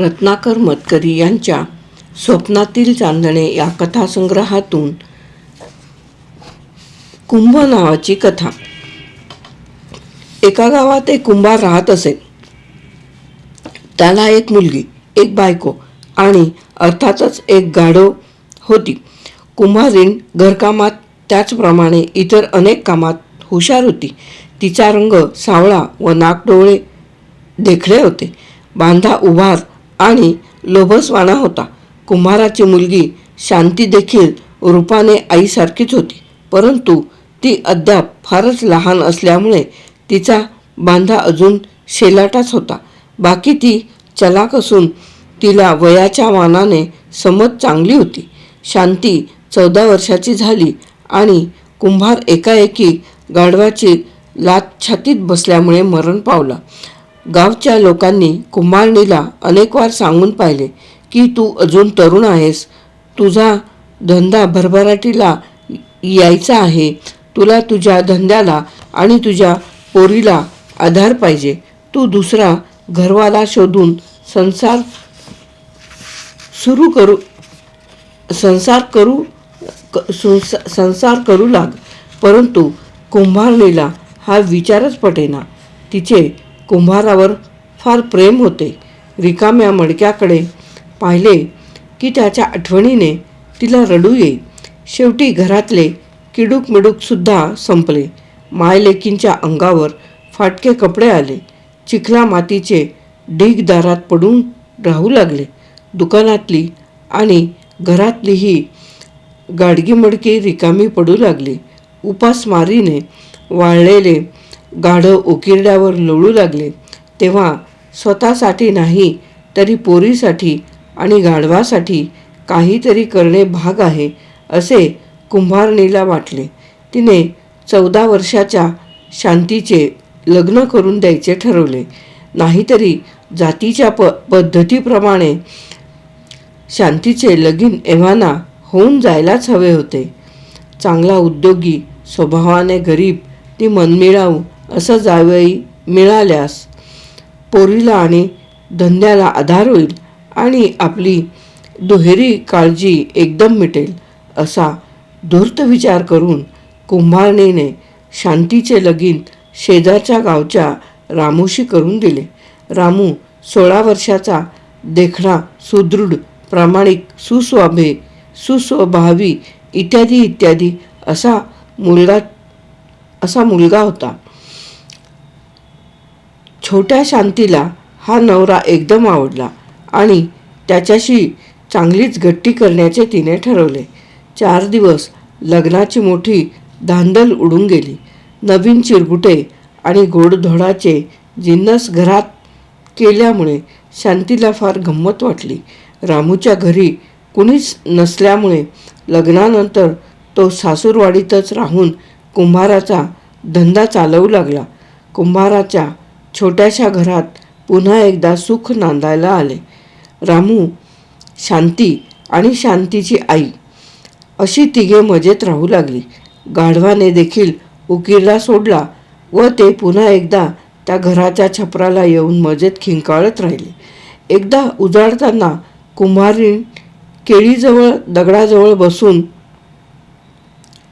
रत्नाकर मतकरी यांच्या स्वप्नातील चांदणे या कथासंग्रहातून कुंभ नावाची कथा. एका गावात एक कुंभार राहत असे. त्याला एक मुलगी एक बायको आणि अर्थातच एक गाढव होती. कुंभारीण घरकामात त्याचप्रमाणे इतर अनेक कामात हुशार होती. तिचा रंग सावळा व नाकडोळे देखणे होते. बांधा उभार आणि लोभसवाणा होता. कुंभाराची मुलगी शांती देखील रूपाने आईसारखीच होती. परंतु ती अद्याप फारच लहान असल्यामुळे तिचा बांधा अजून शेलाटाच होता. बाकी ती चलाक असून तिला वयाच्या मानाने समज चांगली होती. शांती चौदा वर्षाची झाली आणि कुंभार एकाएकी गाढवाची लात छातीत बसल्यामुळे मरण पावला. गावच्या लोकांनी कुंभारणीला अनेक वार सांगून पाहिले की तू अजून तरुण आहेस. तुझा धंदा भरभराटीला यायचा आहे. तुला तुझ्या धंद्याला आणि तुझ्या पोरीला आधार पाहिजे. तू दुसरा घरवाला शोधून संसार सुरू करू संसार करू संसार करू लाग. परंतु कुंभारणीला हा विचारच पटेना. तिचे कुंभारावर फार प्रेम होते. रिकाम्या मडक्याकडे पाहिले की त्याच्या आठवणीने तिला रडू येई. शेवटी घरातले किडूक मिडूकसुद्धा संपले. मायलेकींच्या अंगावर फाटके कपडे आले. चिखला मातीचे ढीग दारात पडून राहू लागले. दुकानातली आणि घरातलीही गाडगीमडकी रिकामी पडू लागली. उपासमारीने वाळलेले गाढव उकिरड्यावर लोळू लागले. तेव्हा स्वतःसाठी नाही तरी पोरीसाठी आणि गाढवासाठी काहीतरी करणे भाग आहे असे कुंभारणीला वाटले. तिने चौदा वर्षाच्या शांतीचे लग्न करून द्यायचे ठरवले. नाहीतरी जातीच्या प पद्धतीप्रमाणे शांतीचे लगीन एव्हाना होऊन जायलाच हवे होते. चांगला उद्योगी स्वभावाने गरीब ती मनमिळावू असं जावई मिळाल्यास पोरीला आणि धंद्याला आधार होईल आणि आपली दुहेरी काळजी एकदम मिटेल असा धूर्त विचार करून कुंभारणीने शांतीचे लगीन शेजारच्या गावच्या रामूशी करून दिले. रामू सोळा वर्षाचा देखणा सुदृढ प्रामाणिक सुस्वाभे सुस्वभावी इत्यादी इत्यादी असा मुलगा असा मुलगा होता. छोट्या शांतीला हा नवरा एकदम आवडला आणि त्याच्याशी चांगलीच गट्टी करण्याचे तिने ठरवले. चार दिवस लग्नाची मोठी धांदल उडून गेली. नवीन चिरगुटे आणि गोडधोडाचे जिन्नस घरात केल्यामुळे शांतीला फार गंमत वाटली. रामूच्या घरी कुणीच नसल्यामुळे लग्नानंतर तो सासूरवाडीतच राहून कुंभाराचा धंदा चालवू लागला. कुंभाराच्या छोट्याशा घरात पुन्हा एकदा सुख नांदायला आले. रामू शांती आणि शांतीची आई अशी तिघे मजेत राहू लागली. गाढवाने देखील उकीरला सोडला व ते पुन्हा एकदा त्या घराच्या छपराला येऊन मजेत खिंकाळत राहिले. एकदा उजाडताना कुंभारीण केळीजवळ दगडाजवळ बसून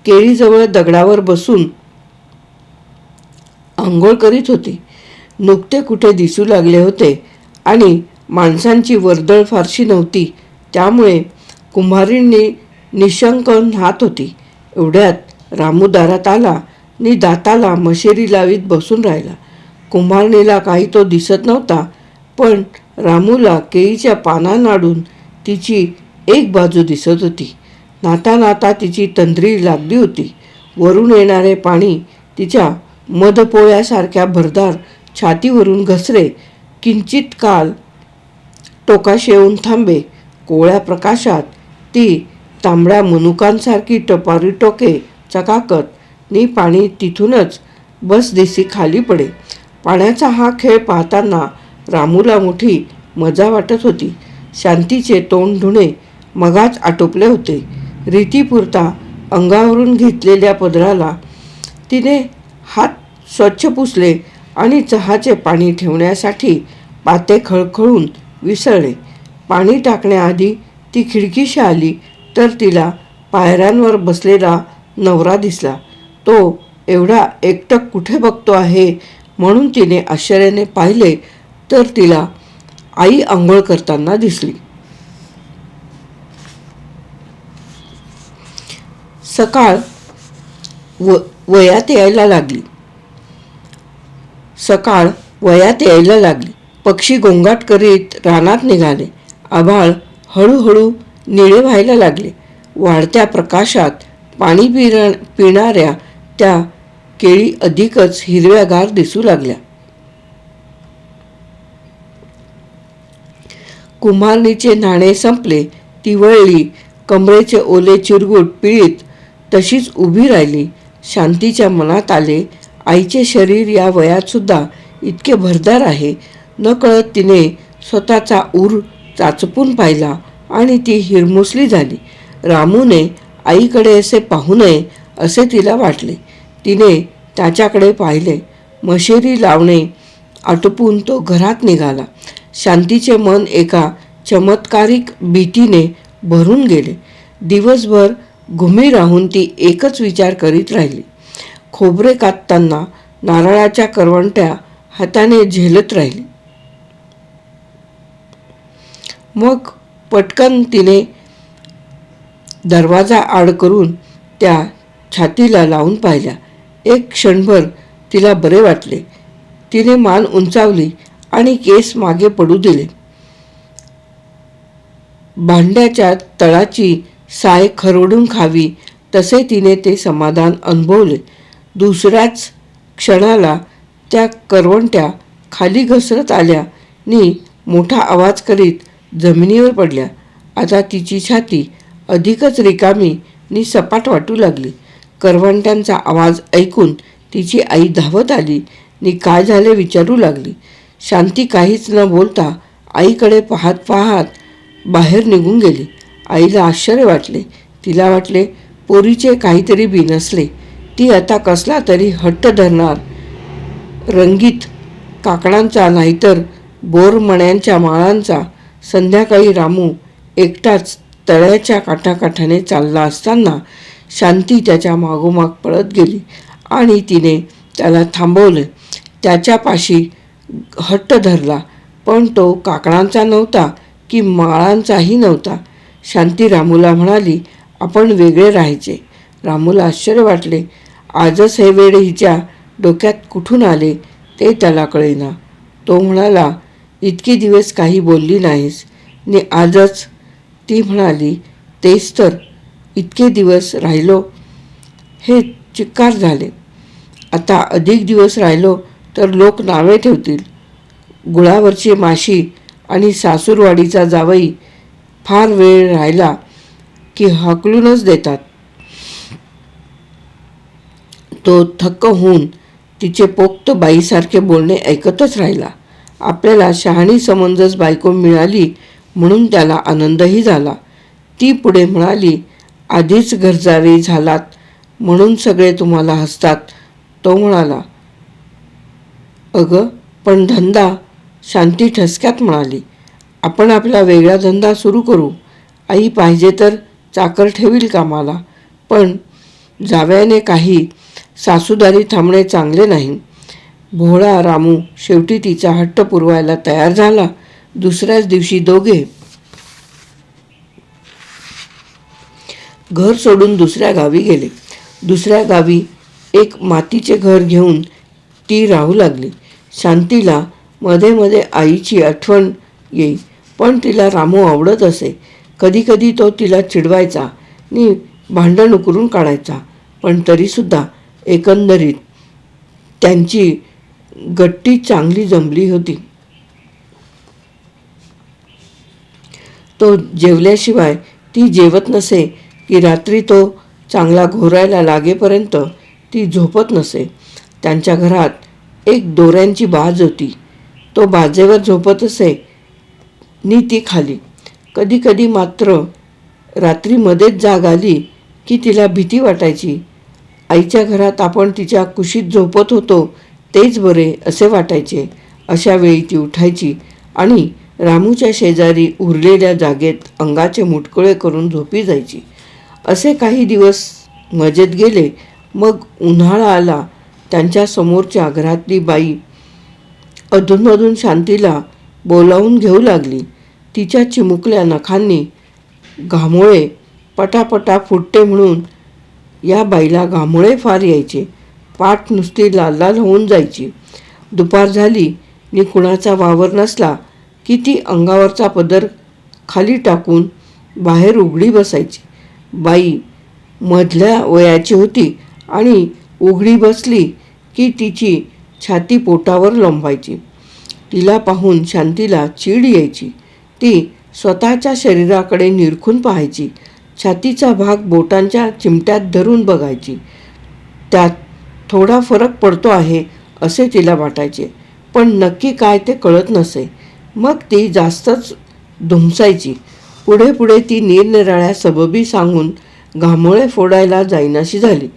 केळीजवळ दगडावर बसून आंघोळ करीत होती. नुकते कुठे दिसू लागले होते. आणि माणसांची वर्दळ फारशी नव्हती. त्यामुळे कुंभारींनी निशंक न्हात होती. एवढ्यात रामू दारात आला. नि दाताला मशेरी लावीत बसून राहिला. कुंभारणीला काही तो दिसत नव्हता. पण रामूला केळीच्या पाना नाडून तिची एक बाजू दिसत होती. नाता नाता तिची तंद्री लागली होती. वरून येणारे पाणी तिच्या मधपोळ्यासारख्या भरदार छातीवरून घसरे किंचित काल टोकाशी येऊन थांबे कोवळ्या प्रकाशात ती तांबड्या मनुकांसारखी टपारी टोके चकाकत नि पाणी तिथूनच बस देसी खाली पडे. पाण्याचा हा खेळ पाहताना रामूला मोठी मजा वाटत होती. शांतीचे तोंड धुणे मगाच आटोपले होते. रीतीपुरता अंगावरून घेतलेल्या पदराला तिने हात स्वच्छ पुसले आणि चहाचे पाणी ठेवण्यासाठी पाते खळखळून विसळले. पाणी टाकण्याआधी ती खिडकीशी आली तर तिला पायऱ्यांवर बसलेला नवरा दिसला. तो एवढा एकटक कुठे बघतो आहे म्हणून तिने आश्चर्याने पाहिले तर तिला आई आंघोळ करताना दिसली. सकाळ व वयात यायला लागली. सकाळ वयात यायला लागली. पक्षी गोंगाट करीत रानात निघाले. आभाळ हळूहळू निळे व्हायला लागले. वाढत्या प्रकाशात पाणी पिर पिणाऱ्या त्या केळी अधिकच हिरव्यागार दिसू लागल्या. कुंभारणीचे नाणे संपले. ती वळली. कमरेचे ओले चिरगुट पिळीत तशीच उभी राहिली. शांतीच्या मनात आले. आईचे शरीर या वयातसुद्धा इतके भरदार आहे. न कळत तिने स्वतःचा ऊर चाचपून पाहिला आणि ती हिरमुसली झाली. रामूने आईकडे असे पाहू नये असे तिला वाटले. तिने त्याच्याकडे पाहिले. मशेरी लावणे आटोपून तो घरात निघाला. शांतीचे मन एका चमत्कारिक भीतीने भरून गेले. दिवसभर घुमी राहून ती एकच विचार करीत राहिली. खोबरे कातताना नारळाच्या करवंट्या हाताने झेलत राहिली. मग पटकन तिने दरवाजा आड करून त्या छातीला लावून पाहिल्या. एक क्षणभर तिला बरे वाटले. तिने मान उंचावली आणि केस मागे पडू दिले. भांड्याच्या तळाची साय खरवडून खावी तसे तिने ते समाधान अनुभवले. दुसऱ्याच क्षणाला त्या करवंट्या खाली घसरत आल्या. नि मोठा आवाज करीत जमिनीवर पडल्या. आता तिची छाती अधिकच रिकामी नि सपाट वाटू लागली. करवंट्यांचा आवाज ऐकून तिची आई धावत आली. नि काय झाले विचारू लागली. शांती काहीच न बोलता आईकडे पाहत पाहत बाहेर निघून गेली. आईला आश्चर्य वाटले. तिला वाटले पोरीचे काहीतरी बिनसले ती आता कसला तरी हट्ट धरणार. रंगीत काकणांचा नाहीतर बोरमण्यांच्या माळांचा संध्याकाळी रामू एकटाच तळ्याच्या काठाकाठाने चालला असताना शांती त्याच्या मागोमाग पळत गेली आणि तिने त्याला थांबवले. त्याच्यापाशी हट्ट धरला पण तो काकणांचा नव्हता की माळांचाही नव्हता. शांती रामूला म्हणाली आपण वेगळे राहायचे. रामूला आश्चर्य वाटले. आजच हे वेड हिच्या डोक्यात कुठून आले ते त्याला कळेना. तो म्हणाला इतके दिवस काही बोलली नाहीस ने आजच ती म्हणाली तेच तर इतके दिवस राहिलो हे चिक्कार झाले. आता अधिक दिवस राहिलो तर लोक नावे ठेवतील. गुळावरची माशी आणि सासूरवाडीचा जावई फार वेळ राहिला की हाकलूनच देतात. तो थक्क होऊन तिचे पोक्त बाईसारखे बोलणे ऐकतच राहिला. आपल्याला शहाणी समंजस बायको मिळाली म्हणून त्याला आनंदही झाला. ती पुढे म्हणाली आधीच गरजावे झालात म्हणून सगळे तुम्हाला हसतात तो म्हणाला. अगं पण धंदा शांती ठसक्यात म्हणाली आपण आपला वेगळा धंदा सुरू करू. आई पाहिजे तर चाकर ठेवील कामाला पण जाव्याने काही सासूदारी थांबणे चांगले नाही. भोळा रामू शेवटी तिचा हट्ट पुरवायला तयार झाला. दुसऱ्याच दिवशी दोघे घर सोडून दुसऱ्या गावी गेले. दुसऱ्या गावी एक मातीचे घर घेऊन ती राहू लागली. शांतीला मध्ये मध्ये आईची आठवण येई पण तिला रामू आवडत असे. कधीकधी तो तिला चिडवायचा नि भांडण उकरून काढायचा पण तरीसुद्धा एकंदरीत त्यांची गट्टी चांगली जमली होती. तो जेवल्याशिवाय ती जेवत नसे की रात्री तो चांगला घोरायला लागेपर्यंत ती झोपत नसे. त्यांच्या घरात एक दोऱ्यांची बाज होती. तो बाजेवर झोपत असे नी ती खाली. कधी कधी मात्र रात्री मध्येच जाग आली की तिला भीती वाटायची आईच्या घरात आपण तिच्या कुशीत झोपत होतो तेच बरे असे वाटायचे. अशा वेळी ती उठायची आणि रामूच्या शेजारी उरलेल्या जागेत अंगाचे मुटकुळे करून झोपी जायची. असे काही दिवस मजेत गेले मग उन्हाळा आला. त्यांच्या समोरच्या घरातली बाई अधूनमधून शांतीला बोलावून घेऊ लागली. तिच्या चिमुकल्या नखांनी घामोळे पटापटा फुटते म्हणून या बाईला घामोळे फार यायचे. पाठ नुसती लाल लाल होऊन जायची. दुपार झाली. नि कुणाचा वावर नसला की ती अंगावरचा पदर खाली टाकून बाहेर उघडी बसायची. बाई मधल्या वयाची होती आणि उघडी बसली की तिची छाती पोटावर लोंबायची. तिला पाहून शांतीला चीड यायची. ती स्वतःच्या शरीराकडे निरखून पाहायची. छातीचा भाग बोटांच्या चिमट्यात धरून बघायची. त्यात थोडा फरक पडतो आहे असे तिला वाटायचे. पण नक्की काय ते कळत नसे. मग ती जास्तच धुमसायची. पुढे पुढे ती निरनिराळ्या सबबी सांगून घामोळे फोडायला जाईनाशी झाली.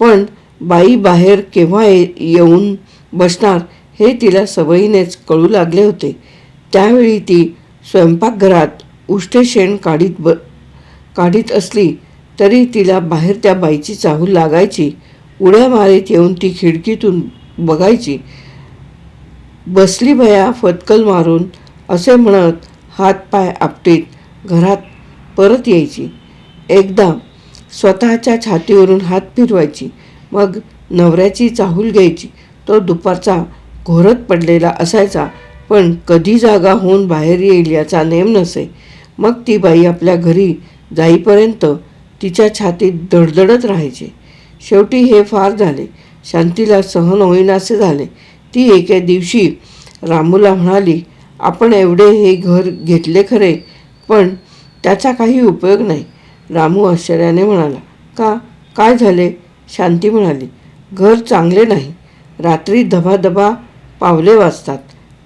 पण बाई बाहेर केव्हा ये येऊन बसणार हे तिला सवयीनेच कळू लागले होते. त्यावेळी ती स्वयंपाकघरात उष्टे शेण काढीत ब काढीत असली तरी तिला बाहेर त्या बाईची चाहूल लागायची. उड्या मारीत येऊन ती खिडकीतून बघायची. बसली भया फतकल मारून असे म्हणत हातपाय आपटीत घरात परत यायची. एकदा स्वतःच्या छातीवरून हात फिरवायची. मग नवऱ्याची चाहूल घ्यायची. तो दुपारचा घोरत पडलेला असायचा पण कधी जागा होऊन बाहेर येईल याचा नेम नसे. मग ती बाई आपल्या घरी जाईपर्यंत तिच्या छातीत धडधडत राहायचे. शेवटी हे फार झाले. शांतीला सहन होईनासे झाले. ती एके दिवशी रामूला म्हणाली आपण एवढे हे घर घेतले खरे पण त्याचा काही उपयोग नाही. रामू आश्चर्याने म्हणाला का? काय झाले? शांती म्हणाली घर चांगले नाही. रात्री धबाधबा पावले वाजतात.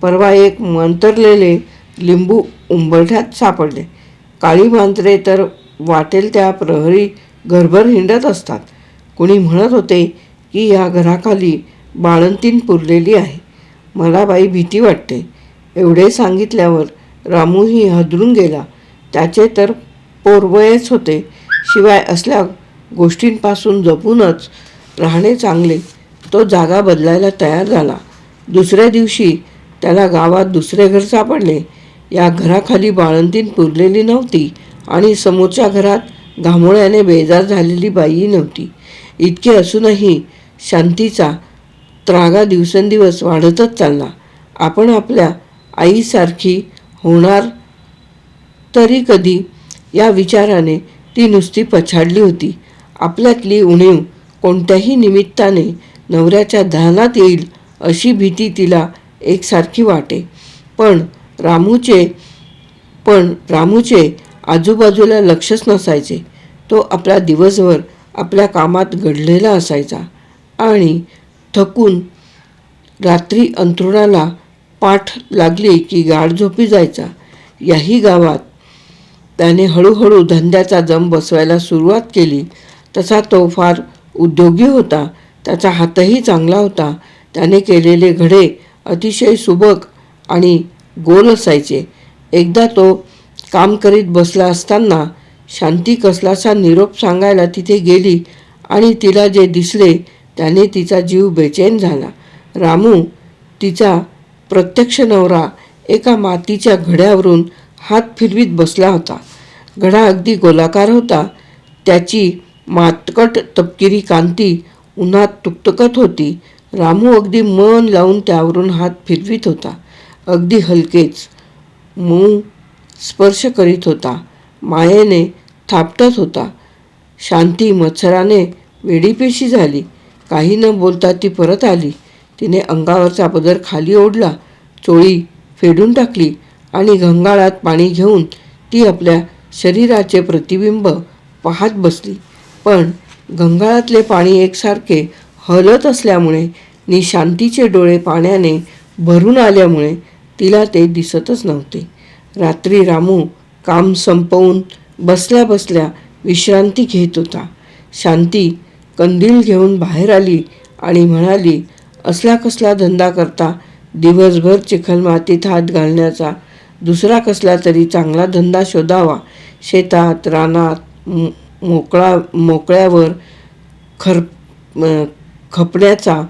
परवा एक मंतरलेले लिंबू उंबरठ्यात सापडले. काळी मांजरे तर वाटेल त्या प्रहरी घरभर हिंडत असतात. कुणी म्हणत होते की या घराखाली बाळंतीन पुरलेली आहे. मला बाई भीती वाटते. एवढे सांगितल्यावर रामूही हदरून गेला. त्याचे तर पोरवयच होते. शिवाय असल्या गोष्टींपासून जपूनच राहणे चांगले. तो जागा बदलायला तयार झाला. दुसऱ्या दिवशी त्याला गावात दुसरे घर सापडले. या घराखाली बाळंतीन पुरलेली नव्हती आणि समोरच्या घरात घामोळ्याने बेजार झालेली बाई नव्हती. इतके असूनही शांतीचा त्रागा दिवसेंदिवस वाढतच चालला. आपण आपल्या आईसारखी होणार तरी कधी? या विचाराने ती नुसती पछाडली होती. आपल्यातली उणीव कोणत्याही निमित्ताने नवऱ्याच्या ध्यानात येईल अशी भीती तिला एकसारखी वाटे. पण रामूचे पण रामूचे आजूबाजूला लक्षच नसायचे. तो आपला दिवसभर आपल्या कामात घडलेला असायचा आणि थकून रात्री अंथरुणाला पाठ लागली की गाढ झोपी जायचा. याही गावात त्याने हळूहळू धंद्याचा जम बसवायला सुरुवात केली. तसा तो फार उद्योगी होता. त्याचा हातही चांगला होता. त्याने केलेले घडे अतिशय सुबक आणि गोल असायचे. एकदा तो काम करीत बसला असताना शांती कसलासा निरोप सांगायला तिथे गेली आणि तिला जे दिसले त्याने तिचा जीव बेचैन झाला. रामू तिचा प्रत्यक्ष नवरा एका मातीच्या घड्यावरून हात फिरवीत बसला होता. घडा अगदी गोलाकार होता. त्याची मातकट तपकिरी कांती उन्हात तुकतकत होती. रामू अगदी मन लावून त्यावरून हात फिरवीत होता. अगदी हलकेच. मऊ स्पर्श करीत होता. मायेने थापटत होता. शांती मत्सराने वेडीपेशी झाली. काही न बोलता ती परत आली. तिने अंगावरचा पदर खाली ओढला. चोळी फेडून टाकली आणि घंगाळात पाणी घेऊन ती आपल्या शरीराचे प्रतिबिंब पाहत बसली. पण गंगाळातले पाणी एकसारखे हलत असल्यामुळे नि शांतीचे डोळे पाण्याने भरून आल्यामुळे तिला ते दिसतच नव्हते. रात्री रामू काम संपवून बसल्या बसल्या विश्रांती घेत होता. शांती कंदील घेऊन बाहेर आली आणि म्हणाली असला कसला धंदा करता दिवसभर चिखलमातीत हात घालण्याचा दुसरा कसला तरी चांगला धंदा शोधावा. शेतात रानात मो- मोकळा मोकळ्यावर खर खपण्याचा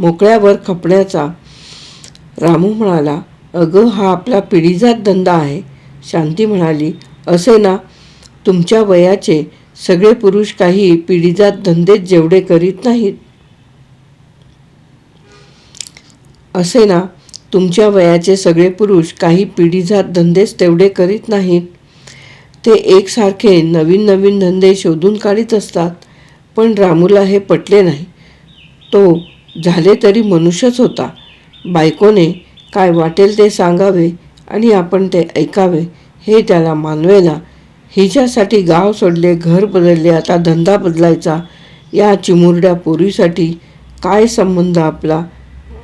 मोकळ्यावर खपण्याचा. रामू म्हणाला अगं हा आपला पिढीजात धंदा आहे. शांती म्हणाली असे ना तुमच्या वयाचे सगळे पुरुष काही पिढीजात धंदेच जेवढे करीत नाहीत. असे ना तुमच्या वयाचे सगळे पुरुष काही पिढीजात धंदेच तेवढे करीत नाहीत. ते एकसारखे नवीन नवीन धंदे शोधून काढीत असतात पण रामूला हे पटले नाही. तो झाले तरी मनुष्यच होता. बायकोने काय वाटेल ते सांगावे आणि आपण ते ऐकावे हे त्याला मानवेना हिच्यासाठी गाव सोडले घर बदलले आता धंदा बदलायचा. या चिमुरड्या पोरीसाठी काय संबंध आपला?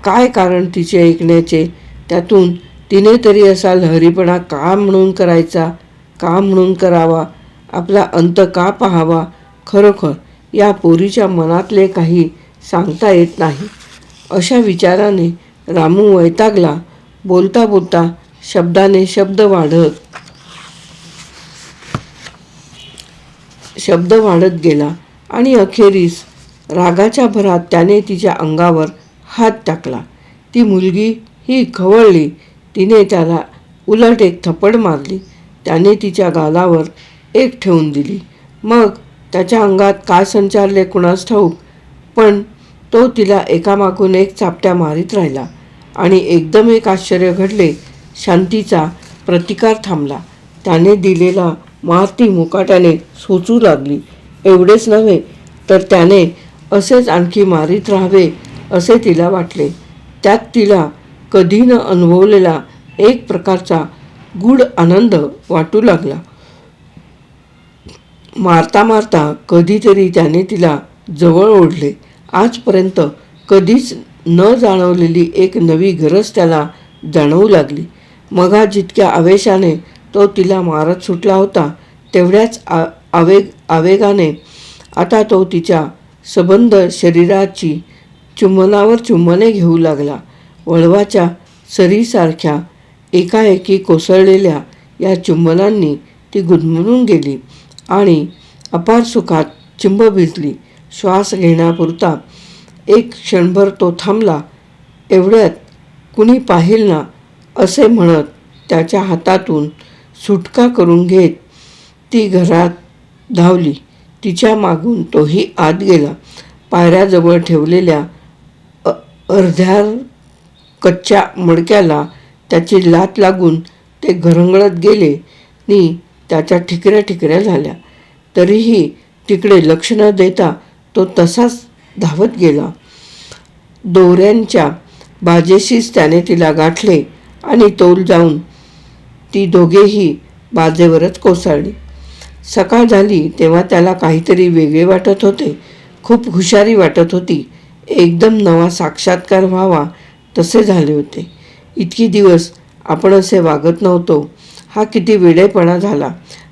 काय कारण तिचे ऐकण्याचे? त्यातून तिने तरी असा लहरीपणा का म्हणून करायचा? का म्हणून करावा? आपला अंत का पाहावा? खरोखर या पोरीच्या मनातले काही सांगता येत नाही. अशा विचाराने रामू वैतागला. बोलता बोलता शब्दाने शब्द वाढत शब्द वाढत गेला आणि अखेरीस रागाच्या भरात त्याने तिच्या अंगावर हात टाकला. ती मुलगी ही खवळली. तिने त्याला उलट एक थप्पड मारली. त्याने तिच्या गालावर एक ठेवून दिली. मग त्याच्या अंगात काय संचारले कुणास ठाऊक? पण तो तिला एकामागून एक चापट्या मारीत राहिला आणि एकदम एक आश्चर्य घडले. शांतीचा प्रतिकार थांबला. त्याने दिलेला मार ती मुकाट्याने सोचू लागली. एवढेच नव्हे तर त्याने असेच आणखी मारीत राहावे असे तिला वाटले. त्यात तिला कधी न अनुभवलेला एक प्रकारचा गूढ आनंद वाटू लागला. मारता मारता कधीतरी त्याने तिला जवळ ओढले. आजपर्यंत कधीच न जाणवलेली एक नवी गरज त्याला जाणवू लागली. मगा जितक्या आवेशाने तो तिला मारत सुटला होता तेवढ्याच आ आवेग आवेगाने आता तो तिच्या सबंध शरीराची चुंबनावर चुंबने घेऊ लागला. वळवाच्या सरीसारख्या एकाएकी कोसळलेल्या या चुंबनांनी ती गुदमरून गेली आणि अपार सुखात चिंब भिजली. श्वास घेण्यापुरता एक क्षणभर तो थांबला एवढ्यात कुणी पाहिल ना असे म्हणत त्याच्या हातातून सुटका करून घेत ती घरात धावली. तिच्या मागून तोही आत गेला. पायऱ्याजवळ ठेवलेल्या अर्ध्या कच्च्या मडक्याला त्याची लात लागून ते घरंगळत गेले नि त्याच्या ठिकऱ्या ठिकऱ्या झाल्या. तरीही तिकडे लक्ष न देता तो तसाच धावत गेला. दोऱ्यांच्या बाजेशीच त्याने तिला गाठले आणि तोल जाऊन ती दोघेही बाजेवरच कोसळली. सकाळ झाली तेव्हा त्याला काहीतरी वेगळे वाटत होते. खूप हुशारी वाटत होती. एकदम नवा साक्षात्कार व्हावा तसे झाले होते. इतकी दिवस आपण असे वागत नव्हतो. हा किती वेडेपणा झाला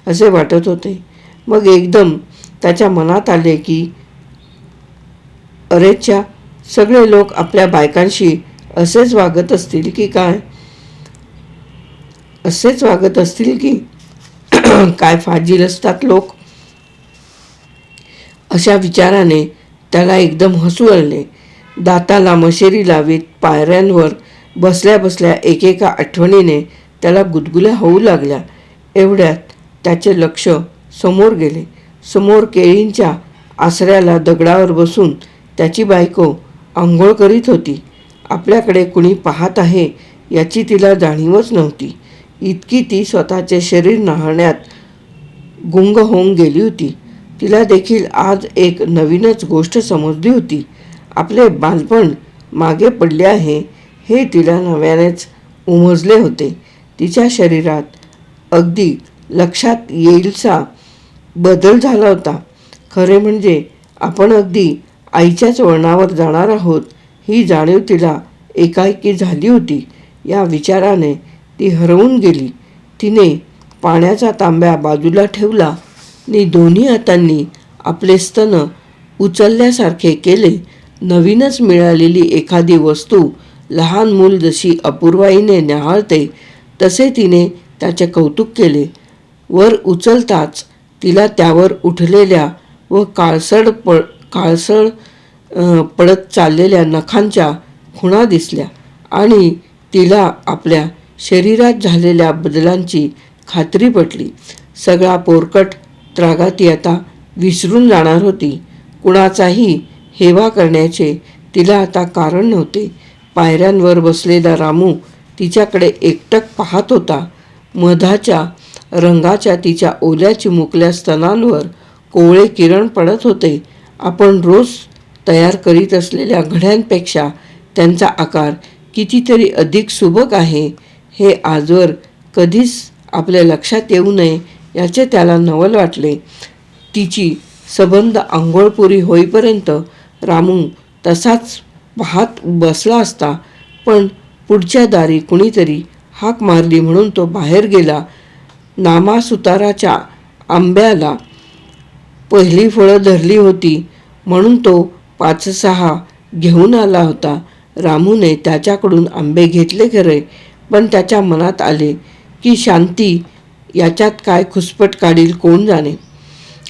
असे वाटत होते. मग एकदम त्याच्या मनात आले की अरेच्या सगळे लोक आपल्या बायकांशी असेच वागत असतील की काय? असेच वागत असतील की काय फाजील असतात लोक? अशा विचाराने त्याला एकदम हसू आले. दाताला मशेरी लावीत पायऱ्यांवर बसल्या बसल्या एकेका आठवणीने त्याला गुदगुल्या होऊ लागल्या. एवढ्यात त्याचे लक्ष समोर गेले. समोर केळींच्या आसऱ्याला दगडावर बसून त्याची बायको आंघोळ करीत होती. आपल्याकडे कुणी पाहत आहे याची तिला जाणीवच नव्हती. इतकी ती स्वतःचे शरीर नाहण्यात गुंग होऊन गेली होती. तिला देखील आज एक नवीनच गोष्ट समजली होती. आपले बालपण मागे पडले आहे हे तिला नव्यानेच उमजले होते. तिच्या शरीरात अगदी लक्षात येईलसा बदल झाला होता. खरे म्हणजे आपण अगदी आईच्याच वळणावर जाणार आहोत ही जाणीव तिला एकाएकी झाली होती. या विचाराने ती हरवून गेली. तिने पाण्याचा तांब्या बाजूला ठेवला. नि दोन्ही हातांनी आपले स्तन उचलल्यासारखे केले. नवीनच मिळालेली एखादी वस्तू लहान मूल जशी अपूर्वाईने न्याहाळते तसे तिने त्याचे कौतुक केले. वर उचलताच तिला त्यावर उठलेल्या व काळसड पळ काळसळ पडत चाललेल्या नखांच्या खुणा दिसल्या आणि तिला आपल्या शरीरात झालेल्या बदलांची खात्री पटली. सगळा पोरकट त्रागा ती आता विसरून जाणार होती. कुणाचाही हेवा करण्याचे तिला आता कारण नव्हते. पायऱ्यांवर बसलेला रामू तिच्याकडे एकटक पाहत होता. मधाच्या रंगाच्या तिच्या ओल्या चिमुकल्या स्तनांवर कोवळे किरण पडत होते. आपण रोज तयार करीत असलेल्या घड्यांपेक्षा त्यांचा आकार कितीतरी अधिक सुबक आहे हे आजवर कधीच आपल्या लक्षात येऊ नये याचे त्याला नवल वाटले. तिची सबंध आंघोळपुरी होईपर्यंत रामू तसाच पाहत बसला असता पण पुढच्या दारी कुणीतरी हाक मारली म्हणून तो बाहेर गेला. नामासुताराच्या आंब्याला पहिली फळं धरली होती. म्हणून तो पाच सहा घेऊन आला होता. रामूने त्याच्याकडून आंबे घेतले खरे पण त्याच्या मनात आले की शांती याच्यात काय खुसपट काढील कोण जाणे?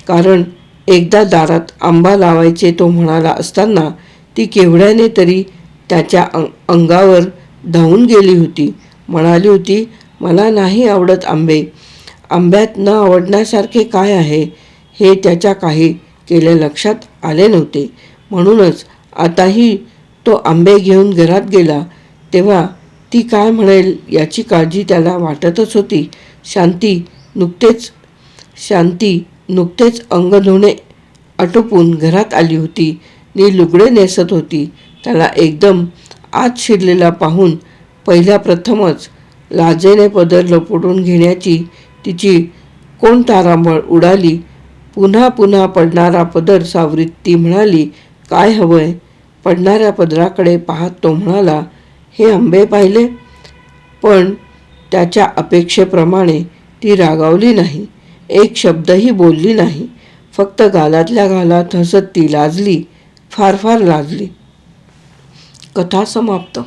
कारण एकदा दारात आंबा लावायचे तो म्हणाला असताना ती केवढ्याने तरी त्याच्या अंग अंगावर धावून गेली होती. म्हणाली होती मला नाही आवडत आंबे. आंब्यात न आवडण्यासारखे काय आहे? हे त्याच्या काही केले लक्षात आले नव्हते. म्हणूनच आताही तो आंबे घेऊन घरात गेला तेव्हा ती काय म्हणेल याची काळजी त्याला वाटतच होती. शांती नुकतेच शांती नुकतेच अंग धुणे आटोपून घरात आली होती. नी लुगडे नेसत होती. त्याला एकदम आत शिरलेला पाहून पहिल्या प्रथमच लाजेने पदर लपटून घेण्याची तिची कोण तारांबळ उडाली पुन्हा पुन्हा पडणारा पदर सावरीत ती म्हणाली काय हवंय? पडणाऱ्या पदराकडे पाहत तो म्हणाला हे आंबे पाहिले. पण त्याच्या अपेक्षेप्रमाणे ती रागावली नाही. एक शब्दही बोलली नाही. फक्त गालातल्या गालात हसत ती लाजली फार फार लाजली. कथा समाप्त.